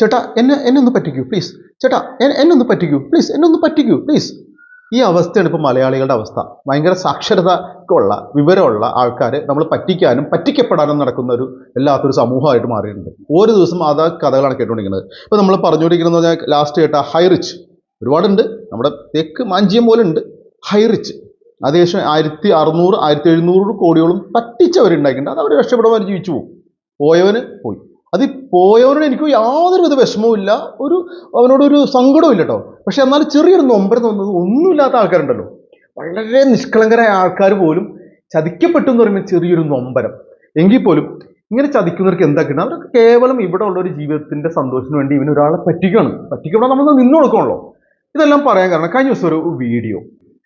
ചേട്ടാ എന്നെ എന്നെ ഒന്ന് പറ്റിക്കൂ പ്ലീസ് ചേട്ടാ എന്നെ ഒന്ന് പറ്റിക്കൂ പ്ലീസ് എന്നെ ഒന്ന് പറ്റിക്കൂ പ്ലീസ് ഈ അവസ്ഥയാണ് ഇപ്പോൾ മലയാളികളുടെ അവസ്ഥ. ഭയങ്കര സാക്ഷരത ഉള്ള വിവരമുള്ള ആൾക്കാർ നമ്മൾ പറ്റിക്കാനും പറ്റിക്കപ്പെടാനും നടക്കുന്ന ഒരു എല്ലാത്തൊരു സമൂഹമായിട്ട് മാറിയിട്ടുണ്ട്. ഓരോ ദിവസം അതാ കഥകളാണ് കേട്ടുകൊണ്ടിരിക്കുന്നത് ഇപ്പോൾ നമ്മൾ പറഞ്ഞുകൊണ്ടിരിക്കുന്നത് പറഞ്ഞാൽ ലാസ്റ്റ് കേട്ട ഹൈ റിച്ച് ഒരുപാടുണ്ട്. നമ്മുടെ തെക്ക് മാഞ്ചിയം പോലെ ഉണ്ട്. ഹൈ റിച്ച് ഏകദേശം ആയിരത്തി അറുന്നൂറ് ആയിരത്തി എഴുന്നൂറ് കോടിയോളം തട്ടിച്ചവരുണ്ടാക്കിയിട്ടുണ്ട് അത് അവർ രക്ഷപ്പെടുവാൻ ജീവിച്ചു പോകും. പോയവന് പോയി. അത് പോയവനോട് എനിക്ക് യാതൊരു വിധ വിഷമവും ഇല്ല. ഒരു അവനോടൊരു സങ്കടവും ഇല്ല കേട്ടോ പക്ഷെ എന്നാൽ ചെറിയൊരു നൊമ്പരം തോന്നുന്നത് ഒന്നുമില്ലാത്ത ആൾക്കാരുണ്ടല്ലോ. വളരെ നിഷ്കളങ്കരായ ആൾക്കാർ പോലും ചതിക്കപ്പെട്ടു എന്ന് പറയുമ്പോൾ ചെറിയൊരു നൊമ്പരം. എങ്കിൽ പോലും ഇങ്ങനെ ചതിക്കുന്നവർക്ക് എന്താ അവർക്ക് കേവലം ഇവിടെ ഉള്ള ഒരു ജീവിതത്തിന്റെ സന്തോഷത്തിന് വേണ്ടി ഇവന് ഒരാളെ പറ്റിക്കണം പറ്റിക്കപ്പെടാൻ നമ്മൾ നിന്ന് കൊടുക്കണല്ലോ ഇതെല്ലാം പറയാൻ കാരണം കഴിഞ്ഞ ദിവസം ഒരു വീഡിയോ.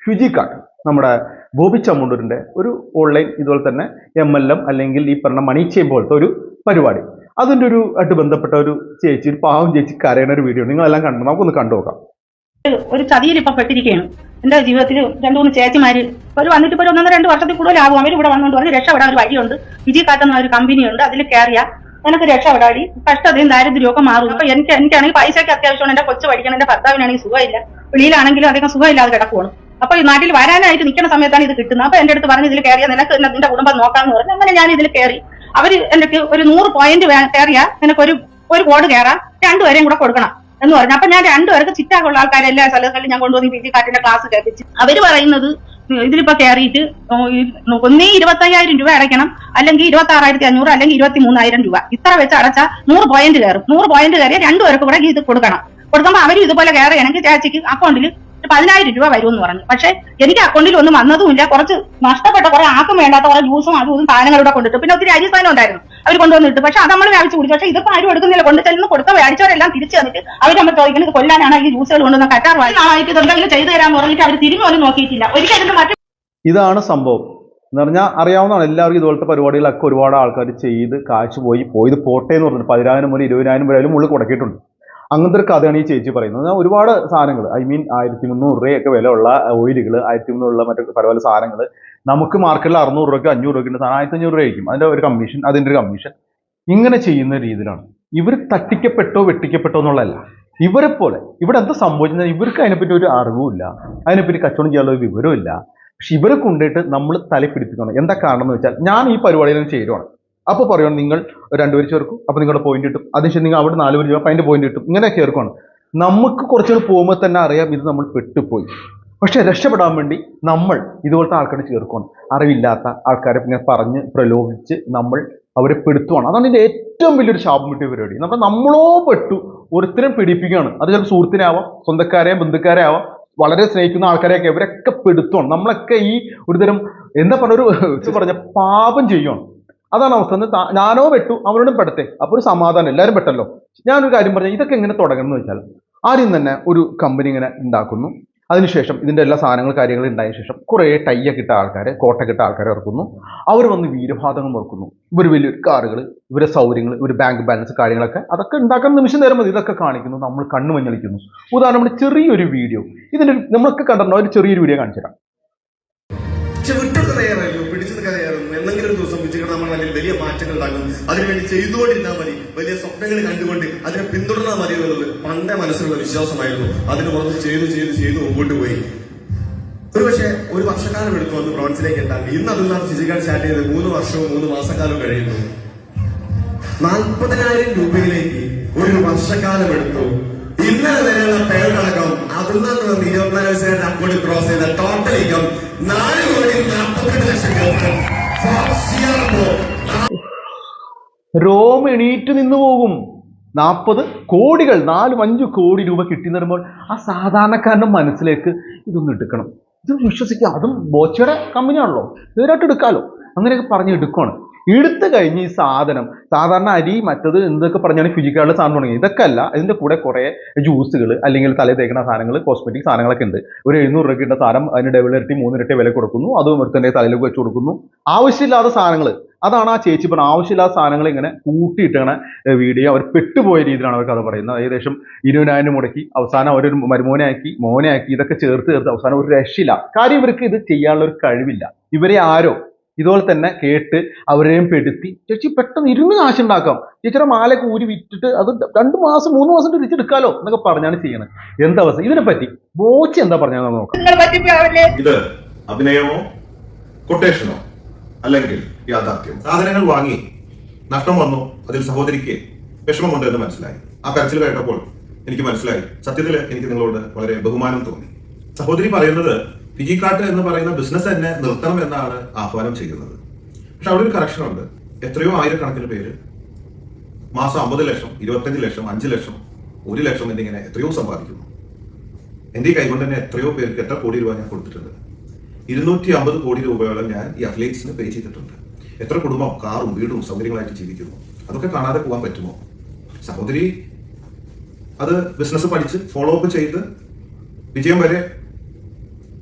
ഹ്യുജി കാർഡ് നമ്മുടെ ബോബി ചമ്മണ്ടൂരിന്റെ ഒരു ഓൺലൈൻ ഇതുപോലെ തന്നെ എം എൽ എം അല്ലെങ്കിൽ ഈ പറഞ്ഞ മണി ചെയിൻ പോലത്തെ ഒരു പരിപാടി. അതിന്റെ ഒരു ആയിട്ട് ബന്ധപ്പെട്ട ഒരു ചേച്ചി ഒരു പാവം ചേച്ചി കരയണ ഒരു വീഡിയോ നിങ്ങളെല്ലാം കണ്ടു? നമുക്കൊന്ന് കണ്ടു നോക്കാം. ഒരു ചതിയിൽ ഇപ്പൊ പെട്ടിരിക്കുകയാണ്. എന്റെ ജീവിതത്തിൽ രണ്ടു മൂന്ന് ചേച്ചിമാര്? അവർ വന്നിട്ട് ഇപ്പോൾ ഒന്നോ ഒന്നര രണ്ട് വർഷത്തിൽ കൂടുതലാകും അവർ ഇവിടെ വന്നുകൊണ്ട് പറഞ്ഞ് രക്ഷപ്പെടാൻ ഒരു വഴിയുണ്ട്. വിജി കാട്ടുന്ന ഒരു കമ്പനിയുണ്ട് അതിൽ കയറിയ എനിക്ക് രക്ഷപ്പെടാടി. കഷ്ടതയും ദാരിദ്ര്യമൊക്കെ മാറും. അപ്പൊ എനിക്ക് എനിക്കാണെങ്കിൽ പൈസയ്ക്ക് അത്യാവശ്യമാണ്. എന്റെ കൊച്ചു പഠിക്കണം. എന്റെ ഭർത്താവിനാണെങ്കിൽ സുഖമില്ല. വെളിയിലാണെങ്കിലും അദ്ദേഹം സുഖമില്ലാതെ കിടക്കുവാണ്. അപ്പൊ നാട്ടിൽ വരാനായിട്ട് നിൽക്കുന്ന സമയത്താണ് ഇത് കിട്ടുന്നത്. അപ്പൊ എന്റെ അടുത്ത് പറഞ്ഞ് ഇതിൽ കയറിയാൽ നിനക്ക് നിന്റെ കുടുംബം നോക്കാന്ന് പറഞ്ഞു അങ്ങനെ ഞാൻ ഇതിൽ കയറി അവർ എന്റെ ഒരു നൂറ് പോയിന്റ് കയറിയാ നിനക്ക് ഒരു ഒരു കോഡ് കയറാം രണ്ടുപേരെയും കൂടെ കൊടുക്കണം എന്ന് പറഞ്ഞു. അപ്പൊ ഞാൻ രണ്ടുപേർക്ക് ചിറ്റാക്കുള്ള ആൾക്കാരെ എല്ലാ സ്ഥലങ്ങളിലും ഞാൻ കൊണ്ടുവന്ന് പി ജി കാറ്റിന്റെ ക്ലാസ് കേൾപ്പിച്ച് അവർ പറയുന്നത് ഇതിലിപ്പോ കയറിയിട്ട് ഒന്നേ ഇരുപത്തയ്യായിരം രൂപ അടയ്ക്കണം അല്ലെങ്കിൽ ഇരുപത്തി ആറായിരത്തി അഞ്ഞൂറ് അല്ലെങ്കിൽ ഇരുപത്തി മൂന്നായിരം രൂപ. ഇത്ര വെച്ച് അടച്ചാൽ നൂറ് പോയിന്റ് കയറും. നൂറ് പോയിന്റ് കയറിയാൽ രണ്ടുപേർക്ക് കൂടെ ഇത് കൊടുക്കണം. കൊടുക്കുമ്പോൾ അവരും ഇതുപോലെ കയറുകയാണെങ്കിൽ ചേച്ചിക്ക് അക്കൗണ്ടിൽ പതിനായിരം രൂപ വരുമെന്ന് പറഞ്ഞു പക്ഷെ എനിക്ക് അക്കൗണ്ടിൽ ഒന്നും വന്നതുമില്ല കുറച്ച് നഷ്ടപ്പെട്ട കുറെ ആക്കും വേണ്ടാത്ത കുറെ ജ്യൂസും അതും ഇതും സാധനങ്ങളൂടെ കൊണ്ടിട്ട് പിന്നെ ഒത്തിരി അരി സാധനം ഉണ്ടായിരുന്നു അവർ കൊണ്ടുവന്നിട്ട് പക്ഷെ അത് നമ്മൾ വ്യാപിച്ചു കുടിച്ചു പക്ഷെ ഇതിപ്പോ ആരും എടുക്കുന്നില്ല കൊണ്ട് ചെല്ലുന്ന കൊടുത്ത മേടിച്ചവരെല്ലാം തിരിച്ചു തന്നിട്ട് അവർ നമ്മൾ ചോദിക്കുന്നത് കൊല്ലാനാണ് ഈ ജ്യൂസുകൾ കൊണ്ടുവന്ന കറ്റാർ ആയിട്ട് എന്തെങ്കിലും ചെയ്തു തരാന്ന് പറഞ്ഞിട്ട് അവർ തിരിഞ്ഞു പോലും നോക്കിയിട്ടില്ല ഒരിക്കലും മറ്റു ഇതാണ് സംഭവം എന്ന് പറഞ്ഞാൽ അറിയാവുന്നതാണ് എല്ലാവർക്കും ഇതുപോലത്തെ പരിപാടികളൊക്കെ ഒരുപാട് ആൾക്കാർ ചെയ്ത് കാശ് പോയി പോയത് പോട്ടെ എന്ന് പറഞ്ഞിട്ട് പതിനായിരം മുതൽ ഇരുപതിനായിരം വരെ അതിലും ഉള്ളിൽ കൊടുക്കിയിട്ടുണ്ട് അങ്ങനത്തെ ഒരു കഥയാണ് ഈ ചേച്ചി പറയുന്നത്. ഒരുപാട് സാധനങ്ങൾ ഐ മീൻ ആയിരത്തി മുന്നൂറ് രൂപയൊക്കെ വിലയുള്ള ഓയിലുകൾ ആയിരത്തി മുന്നൂറുള്ള മറ്റു പല പല സാധനങ്ങൾ നമുക്ക് മാർക്കറ്റിൽ അറുന്നൂറ് രൂപയ്ക്ക് അഞ്ഞൂറ് രൂപയ്ക്ക് സാധനം ആയിരത്തി അഞ്ഞൂറ് രൂപയായിരിക്കും. അതിന്റെ ഒരു കമ്മീഷൻ അതിന്റെ ഒരു കമ്മീഷൻ ഇങ്ങനെ ചെയ്യുന്ന രീതിയിലാണ്. ഇവർ തട്ടിക്കപ്പെട്ടോ വെട്ടിക്കപ്പെട്ടോ എന്നുള്ളതല്ല. ഇവരെ പോലെ ഇവിടെ എന്താ സംഭവിച്ചത് ഇവർക്ക് അതിനെപ്പറ്റി ഒരു അറിവുമില്ല അതിനെപ്പറ്റി കച്ചവടം ചെയ്യാനുള്ള ഒരു വിവരമില്ല പക്ഷെ ഇവരെ കൊണ്ടിട്ട് നമ്മൾ തലപ്പിടിപ്പിക്കണം എന്താ കാരണം എന്ന് വെച്ചാൽ ഞാൻ ഈ പരിപാടിയിൽ ചേരുവാണ്. അപ്പോൾ പറയണം നിങ്ങൾ രണ്ടുപേര് ചേർക്കും അപ്പോൾ നിങ്ങളുടെ പോയിന്റ് കിട്ടും. അതിനുശേഷം നിങ്ങൾ അവിടെ നാല് പേര് ചേർക്കും അതിന്റെ പോയിന്റ് കിട്ടും. ഇങ്ങനെ ചേർക്കുവാണ്. നമുക്ക് കുറച്ചുകൂടി പോകുമ്പോൾ തന്നെ അറിയാം ഇത് നമ്മൾ പെട്ടുപോയി. പക്ഷെ രക്ഷപ്പെടാൻ വേണ്ടി നമ്മൾ ഇതുപോലത്തെ ആൾക്കാരെ ചേർക്കുകയാണ് അറിവില്ലാത്ത ആൾക്കാരെ ഇങ്ങനെ പറഞ്ഞ് പ്രലോഭിച്ച് നമ്മൾ അവരെ പെടുത്തുവാണ്. അതാണ് ഇതിന്റെ ഏറ്റവും വലിയൊരു ശാപം കിട്ടിയ പരിപാടി. നമ്മൾ നമ്മളോ പെട്ടു ഒരുത്തരം പിടിപ്പിക്കുകയാണ് അത് ചിലപ്പോൾ സുഹൃത്തിനാവാം സ്വന്തക്കാരെയും ബന്ധുക്കാരെ ആവാം വളരെ സ്നേഹിക്കുന്ന ആൾക്കാരെയൊക്കെ ഇവരൊക്കെ പെടുത്തുവാണ്. നമ്മളൊക്കെ ഈ ഒരുതരം എന്താ പറഞ്ഞ ഒരു പറഞ്ഞ പാപം ചെയ്യുവാണ്. അതാണ് അവസ്ഥ. ഞാനോ പെട്ടു അവരോടും പെടട്ടെ. അപ്പോൾ ഒരു സമാധാനം എല്ലാവരും പെട്ടല്ലോ. ഞാനൊരു കാര്യം പറഞ്ഞു ഇതൊക്കെ എങ്ങനെ തുടങ്ങണം എന്ന് വെച്ചാൽ ആദ്യം തന്നെ ഒരു കമ്പനി ഇങ്ങനെ ഉണ്ടാക്കുന്നു അതിനുശേഷം ഇതിന്റെ എല്ലാ സാധനങ്ങൾ കാര്യങ്ങൾ ഉണ്ടായ ശേഷം കുറേ ടൈയൊക്കെ കിട്ട ആൾക്കാരെ കോട്ട കിട്ട ആൾക്കാരെ ഇറക്കുന്നു. അവർ വന്ന് വീരഭാതങ്ങൾ ഇറക്കുന്നു ഇവർ വലിയ കാറുകൾ ഇവരെ സൗകര്യങ്ങൾ ഇവർ ബാങ്ക് ബാലൻസ് കാര്യങ്ങളൊക്കെ അതൊക്കെ ഉണ്ടാക്കാൻ നിമിഷം നേരം മതി. ഇതൊക്കെ കാണിക്കുന്നു നമ്മൾ കണ്ണു മഞ്ഞളിക്കുന്നു. ഉദാഹരണം ചെറിയൊരു വീഡിയോ ഇതിന്റെ ഒരു- നമ്മളൊക്കെ കണ്ടിട്ടുണ്ടോ? ഒരു ചെറിയൊരു വീഡിയോ കാണിച്ചു തരാം പക്ഷെ വിട്ടൊക്കെ തയ്യാറായിരുന്നു പിടിച്ചത് തയ്യാറായിരുന്നു എന്തെങ്കിലും ഒരു ദിവസം വിജയങ്ങൾ നമ്മൾ അല്ലെങ്കിൽ വലിയ മാറ്റങ്ങൾ ഉണ്ടാകും. അതിനുവേണ്ടി ചെയ്തുകൊണ്ടിരുന്നാൽ മതി. വലിയ സ്വപ്നങ്ങൾ കണ്ടുകൊണ്ട് അതിനെ പിന്തുടർന്നാൽ മതി എന്നുള്ളത് പണ്ടേ മനസ്സിലുള്ള വിശ്വാസമായിരുന്നു. അതിന് പുറത്ത് ചെയ്തു ചെയ്ത് ചെയ്ത് മുമ്പോട്ട് പോയി. ഒരുപക്ഷെ ഒരു വർഷക്കാലം എടുത്തു വന്ന് പ്രൊവൻസിലേക്ക് എത്താൻ. ഇന്ന് അതിൽ നാം ഫിസിക്കൽ സ്റ്റാർട്ട് ചെയ്ത് മൂന്ന് വർഷവും മൂന്ന് മാസക്കാലവും കഴിയുന്നു. നാൽപ്പതിനായിരം രൂപയിലേക്ക് ഒരു വർഷക്കാലം എടുത്തു. ഇന്നലെ വരെയുള്ള പേരടക്കം അതിൽ നിന്നും ഇരുപത്തിനാല് വയസ്സുകാരുടെ അക്കൗണ്ട് ക്രോസ് ചെയ്ത ടോട്ടൽ ഇൻകം നാല് കോടി നാൽപ്പത്തെട്ട് ലക്ഷം രൂപ. CRO. എണീറ്റ് നിന്നു പോകും. നാൽപ്പത് കോടികൾ നാലും അഞ്ച് കോടി രൂപ കിട്ടി നിറുമ്പോൾ ആ സാധാരണക്കാരന്റെ മനസ്സിലേക്ക് ഇതൊന്ന് എടുക്കണം. ഇത് വിശ്വസിക്കുക. അതും ബോച്ചയുടെ കമ്പനിയാണല്ലോ ഇതുവരായിട്ട് എടുക്കാമല്ലോ. അങ്ങനെയൊക്കെ പറഞ്ഞ് എടുക്കുകയാണ് എടുത്തു കഴിഞ്ഞ് ഈ സാധനം സാധാരണ അരി മറ്റത് എന്തൊക്കെ പറഞ്ഞാണ് ഫിജിക്കാളുടെ സാധനം തുടങ്ങി. ഇതൊക്കെ അല്ല ഇതിന്റെ കൂടെ കുറേ ജ്യൂസുകൾ അല്ലെങ്കിൽ തലയിൽ തേക്കുന്ന സാധനങ്ങൾ കോസ്മെറ്റിക് സാധനങ്ങളൊക്കെ ഉണ്ട്. ഒരു എഴുന്നൂറ് രൂപ കിട്ടുന്ന സാധനം അതിന് ഇരട്ടി മൂന്ന് ഇരട്ടി വില കൊടുക്കുന്നു. അത് ഒരുത്തന്റെ തലയിലേക്ക് വെച്ച് കൊടുക്കുന്നു. ആവശ്യമില്ലാത്ത സാധനങ്ങൾ അതാണ് ആ ചേച്ചി പറഞ്ഞ ആവശ്യമില്ലാത്ത സാധനങ്ങൾ ഇങ്ങനെ കൂട്ടിയിട്ടാണ് വീഡിയോ അവർ പെട്ടുപോയ രീതിയിലാണ് അവർ കഥ പറയുന്നത്. ഏകദേശം ഇരുപതിനായിരം മുടക്കി അവസാനം അവരൊരു മരുമോനാക്കി മോനെ ആക്കി ഇതൊക്കെ ചേർത്ത് ചേർത്ത് അവസാനം ഒരു രക്ഷയില്ല. കാര്യം ഇവർക്ക് ഇത് ചെയ്യാനുള്ള ഒരു കഴിവില്ല. ഇവരെ ആരോ ഇതുപോലെ തന്നെ കേട്ട് അവരെയും പെടുത്തി. ചേച്ചി പെട്ടെന്ന് ഇരുന്ന് കാശുണ്ടാക്കാം ചേച്ചിയുടെ മാലയൊക്കെ ഊരി വിറ്റിട്ട് അത് രണ്ട് മാസം മൂന്ന് മാസം തിരിച്ചെടുക്കാലോ എന്നൊക്കെ പറഞ്ഞാണ് ചെയ്യണത് എന്താ അവസ്ഥ? ഇതിനെ പറ്റി ബോച്ച് എന്താ പറഞ്ഞാൽ നോക്കാം. ഇത് അഭിനയമോ കൊട്ടേഷനോ അല്ലെങ്കിൽ യാഥാർത്ഥ്യം സാധനങ്ങൾ വാങ്ങി നഷ്ടം വന്നു അതിൽ സഹോദരിക്ക് വിഷമമുണ്ട് എന്ന് മനസ്സിലായി. ആ കരച്ചിൽ കേട്ടപ്പോൾ എനിക്ക് മനസ്സിലായി. സത്യത്തിൽ എനിക്ക് നിങ്ങളോട് വളരെ ബഹുമാനം തോന്നി. സഹോദരി പറയുന്നത് ഫിജിക്കാട്ട് എന്ന് പറയുന്ന ബിസിനസ് തന്നെ നിർത്തണം എന്നാണ് ആഹ്വാനം ചെയ്യുന്നത്. പക്ഷെ അവിടെ ഒരു കറക്ഷൻ ഉണ്ട്. എത്രയോ ആയിരക്കണക്കിന് പേര് മാസം അമ്പത് ലക്ഷം ഇരുപത്തഞ്ച് ലക്ഷം അഞ്ച് ലക്ഷം ഒരു ലക്ഷം എന്നിങ്ങനെ എത്രയോ സമ്പാദിക്കുന്നു. എന്റെ ഈ കൈകൊണ്ട് തന്നെ എത്രയോ പേർക്ക് എത്ര കോടി രൂപ ഞാൻ കൊടുത്തിട്ടുണ്ട്. ഇരുന്നൂറ്റി അമ്പത് കോടി രൂപയോളം ഞാൻ ഈ അഫ്ലൈറ്റ്സിന് പേ ചെയ്തിട്ടുണ്ട്. എത്ര കുടുംബം കാറും വീടും സൗകര്യങ്ങളായിട്ട് ജീവിക്കുന്നു. അതൊക്കെ കാണാതെ പോകാൻ പറ്റുമോ? സഹോദരി അത് ബിസിനസ് പഠിച്ച് ഫോളോ അപ്പ് ചെയ്ത് വിജയം വരെ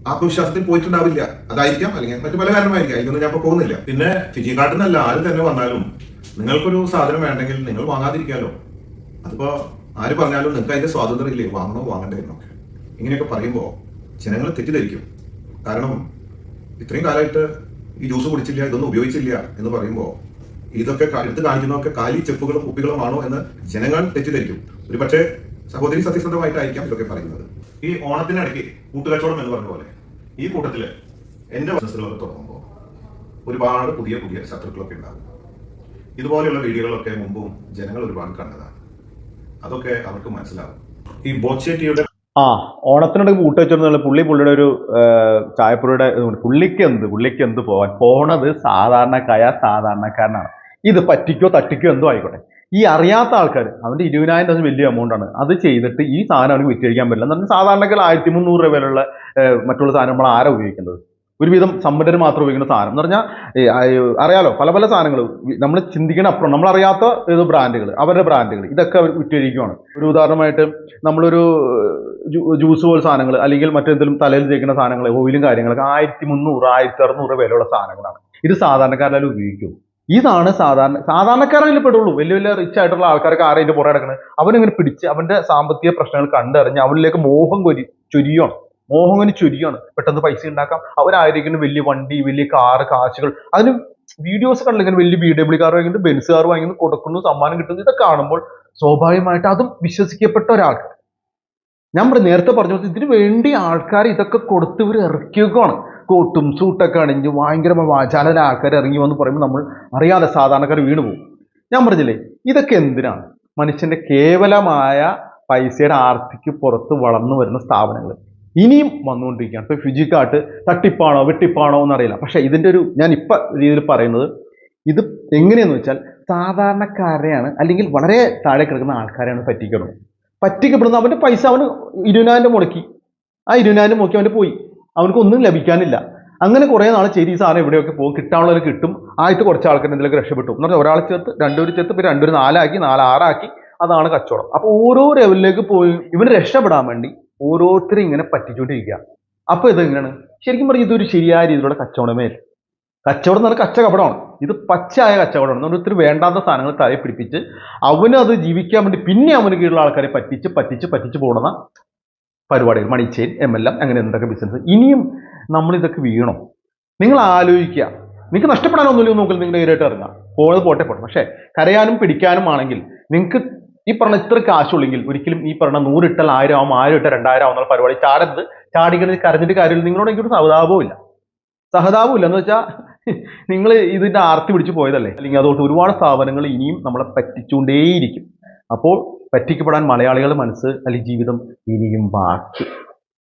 ആത്മവിശ്വാസത്തിൽ പോയിട്ടുണ്ടാവില്ല. അതായിരിക്കാം. അല്ലെങ്കിൽ മറ്റു പല കാരണമായിരിക്കാം. അതിനൊന്നും ഞാൻ ഇപ്പൊ പോകുന്നില്ല. പിന്നെ ഫിജി കാട്ടിന്നല്ല ആര് തന്നെ വന്നാലും നിങ്ങൾക്കൊരു സാധനം വേണ്ടെങ്കിൽ നിങ്ങൾ വാങ്ങാതിരിക്കാലോ. അതിപ്പോ ആര് പറഞ്ഞാലും നിങ്ങൾക്ക് അതിന്റെ സ്വാതന്ത്ര്യം ഇല്ലേ? വാങ്ങണോ വാങ്ങണ്ടേ എന്നൊക്കെ. ഇങ്ങനെയൊക്കെ പറയുമ്പോ ജനങ്ങൾ തെറ്റിദ്ധരിക്കും. കാരണം ഇത്രയും കാലമായിട്ട് ഈ ജ്യൂസ് കുടിച്ചില്ല ഇതൊന്നും ഉപയോഗിച്ചില്ല എന്ന് പറയുമ്പോ ഇതൊക്കെ എടുത്ത് കാണിക്കുന്നതൊക്കെ കാലി ചെപ്പുകളും കുപ്പികളും ആണോ എന്ന് ജനങ്ങൾ തെറ്റിദ്ധരിക്കും. ഒരു പക്ഷേ സഹോദരി സത്യസന്ധമായിട്ടായിരിക്കാം ഇതൊക്കെ പറയുന്നത്. ഈ ഓണത്തിനിടയ്ക്ക് കൂട്ടുകച്ചവടം എന്ന് പറഞ്ഞ പോലെ ഈ കൂട്ടത്തിൽ എന്റെ ബിസിനസ്സുകളൊക്കെ തുടങ്ങുമ്പോൾ ഒരുപാട് പുതിയ പുതിയ ശത്രുക്കളൊക്കെ ഉണ്ടാകും ഇതുപോലെയുള്ള വീഡിയോകളൊക്കെ മുമ്പും ജനങ്ങൾ ഒരുപാട് കണ്ടതാണ്. അതൊക്കെ അവർക്ക് മനസ്സിലാവും. ഈ ബോച്ചേറ്റിയുടെ ആ ഓണത്തിനോട് കൂട്ട് വെച്ചിരുന്നുള്ള പുള്ളി പുള്ളിയുടെ ഒരു ചായപ്പുരയുടെ പുള്ളിക്ക് എന്ത് പുള്ളിക്ക് എന്ത് പോവാൻ? പോണത് സാധാരണക്കായ സാധാരണക്കാരനാണ്. ഇത് പറ്റിക്കോ തട്ടിക്കോ എന്തോ ആയിക്കോട്ടെ. ഈ അറിയാത്ത ആൾക്കാർ അവന്റെ ഇരുപതിനായിരം ദിവസം വലിയ എമൗണ്ട് ആണ്. അത് ചെയ്തിട്ട് ഈ സാധനം അവർക്ക് വിറ്റഴിക്കാൻ പറ്റില്ല. എന്ന് പറഞ്ഞാൽ സാധാരണക്കാർ ആയിരത്തി മുന്നൂറ് രൂപ വരെയുള്ള മറ്റുള്ള സാധനം നമ്മൾ ആരാ ഉപയോഗിക്കുന്നത്? ഒരുവിധം സമ്പന്നർ മാത്രം ഉപയോഗിക്കുന്ന സാധനം. എന്ന് പറഞ്ഞാൽ അറിയാലോ പല പല സാധനങ്ങൾ നമ്മൾ ചിന്തിക്കണ അപ്പുറം നമ്മൾ അറിയാത്ത ഏത് ബ്രാൻഡുകൾ അവരുടെ ബ്രാൻഡുകൾ ഇതൊക്കെ അവർ വിറ്റഴിക്കുകയാണ് ഒരു ഉദാഹരണമായിട്ട് നമ്മളൊരു ജ്യൂ- ജ്യൂസ് പോലെ സാധനങ്ങൾ അല്ലെങ്കിൽ മറ്റെന്തെങ്കിലും തലയിൽ തേക്കുന്ന സാധനങ്ങൾ ഓയിലും കാര്യങ്ങളൊക്കെ ആയിരത്തി മുന്നൂറ് ആയിരത്തി അറുന്നൂറ് വിലയുള്ള സാധനങ്ങളാണ്. ഇത് സാധാരണക്കാരെല്ലാം ഉപയോഗിക്കും. ഇതാണ് സാധാരണ സാധാരണക്കാരിൽ പെടുള്ളൂ. വലിയ വലിയ റിച്ച് ആയിട്ടുള്ള ആൾക്കാരൊക്കെ ആരെയും പുറകെ നടക്കുന്നത് അവനിങ്ങനെ പിടിച്ച് അവന്റെ സാമ്പത്തിക പ്രശ്നങ്ങൾ കണ്ടറിഞ്ഞ് അവനിലേക്ക് മോഹം കൊരി ചുരിയാണ്. മോഹം കൊണ്ട് ചുരിയാണ്. പെട്ടെന്ന് പൈസ ഉണ്ടാക്കാം. അവരായിരിക്കും വലിയ വണ്ടി വലിയ കാറ് കാശുകൾ അതിന് വീഡിയോസ് കണ്ടില്ല? ഇങ്ങനെ വലിയ ബി ഡബ്ല്യു കാർ വാങ്ങിയിട്ട് ബെൻസ് കാർ വാങ്ങി കൊടുക്കുന്നു സമ്മാനം കിട്ടുന്നു. ഇതൊക്കെ കാണുമ്പോൾ സ്വാഭാവികമായിട്ട് അതും വിശ്വസിക്കപ്പെട്ട ഒരാൾക്ക്. ഞാൻ നേരത്തെ പറഞ്ഞു ഇതിനു വേണ്ടി ആൾക്കാർ ഇതൊക്കെ കൊടുത്ത് ഇവർ ഇറക്കിയേക്കാണ് കോട്ടും സൂട്ടൊക്കെ അണിഞ്ഞ് ഭയങ്കര വാചാലര ആൾക്കാർ ഇറങ്ങി വന്ന് പറയുമ്പോൾ നമ്മൾ അറിയാതെ സാധാരണക്കാർ വീണു പോകും ഞാൻ പറഞ്ഞില്ലേ ഇതൊക്കെ എന്തിനാണ്? മനുഷ്യന്റെ കേവലമായ പൈസയുടെ ആർത്തിക്ക് പുറത്ത് വളർന്നു വരുന്ന സ്ഥാപനങ്ങൾ ഇനിയും വന്നുകൊണ്ടിരിക്കുകയാണ്. ഇപ്പോൾ ഫിജിക്കാട്ട് തട്ടിപ്പാണോ വെട്ടിപ്പാണോ എന്നറിയില്ല. പക്ഷേ ഇതിന്റെ ഒരു ഞാൻ ഇപ്പം രീതിയിൽ പറയുന്നത് ഇത് എങ്ങനെയെന്ന് വെച്ചാൽ സാധാരണക്കാരെയാണ് അല്ലെങ്കിൽ വളരെ താഴെ കിടക്കുന്ന ആൾക്കാരെയാണ് പറ്റിക്കുന്നത് പറ്റിക്കപ്പെടുന്ന അവന്റെ പൈസ അവന് ഇരുപതിനായിരം മുടക്കി. ആ ഇരുപതിനായിരം മുടക്കി അവന്റെ പോയി. അവനക്ക് ഒന്നും ലഭിക്കാനില്ല. അങ്ങനെ കുറേ നാൾ ചെയ്ത് ഈ സാധനം എവിടെയൊക്കെ പോകും കിട്ടാനുള്ളത് കിട്ടും. ആയിട്ട് കുറച്ച് ആൾക്കാർ എന്തെങ്കിലും രക്ഷപ്പെട്ടു. എന്ന് പറഞ്ഞാൽ ഒരാൾ ചേർത്ത് ഒരു ചേർത്ത് പിന്നെ രണ്ടൊരു നാലാക്കി നാല് ആറാക്കി അതാണ് കച്ചവടം. അപ്പോൾ ഓരോ ലെവലിലേക്ക് പോയി ഇവന് രക്ഷപ്പെടാൻ വേണ്ടി ഓരോരുത്തരും ഇങ്ങനെ പറ്റിച്ചുകൊണ്ടിരിക്കുക അപ്പൊ ഇതെങ്ങനെയാണ് ശരിക്കും പറഞ്ഞാൽ ഇതൊരു ശരിയായ രീതിയിലുള്ള കച്ചവടമേ അല്ല. കച്ചവടം എന്ന് പറഞ്ഞാൽ കച്ചകപടമാണ്. ഇത് പച്ചയായ കച്ചവടമാണ്. ഓരോരുത്തർ വേണ്ടാത്ത സാധനങ്ങൾ തലയിൽ പിടിപ്പിച്ച് അവന് അത് ജീവിക്കാൻ വേണ്ടി പിന്നെ അവന് കീഴിലുള്ള ആൾക്കാരെ പറ്റിച്ച് പറ്റിച്ച് പറ്റിച്ച് പോകുന്ന പരിപാടികൾ മണിച്ചെയിൻ എം എൽ എം അങ്ങനെ എന്തൊക്കെ ബിസിനസ് ഇനിയും നമ്മളിതൊക്കെ വീണോ? നിങ്ങൾ ആലോചിക്കുക. നിങ്ങൾക്ക് നഷ്ടപ്പെടാനൊന്നുമില്ല നോക്കില്ല നിങ്ങൾ നേരിട്ട് ഇറങ്ങാം പോയത് പോട്ടെ പോട്ടെ. പക്ഷേ കരയാനും പിടിക്കാനും ആണെങ്കിൽ നിങ്ങൾക്ക് ഈ പറഞ്ഞ ഇത്ര കാശുള്ളെങ്കിൽ ഒരിക്കലും ഈ പറഞ്ഞ നൂറിട്ടൽ ആയിരം ആവും ആയിരം ഇട്ട രണ്ടായിരം ആവുന്ന പരിപാടി ചാടരുത്. ചാടിക്കണത് കരഞ്ഞിട്ട് കാര്യമില്ല നിങ്ങളോട് എനിക്കൊരു സഹതാപവും ഇല്ല സഹതാപവും ഇല്ല എന്ന് വെച്ചാൽ നിങ്ങൾ ഇതിന്റെ ആർത്തി പിടിച്ച് പോയതല്ലേ? അല്ലെങ്കിൽ അതുകൊണ്ട് ഒരുപാട് സ്ഥാപനങ്ങൾ ഇനിയും നമ്മളെ പറ്റിച്ചുകൊണ്ടേയിരിക്കും. അപ്പോൾ പറ്റിക്കപ്പെടാൻ മലയാളികളുടെ മനസ്സ് അല്ലെങ്കിൽ ജീവിതം ഇനിയും ബാക്കി.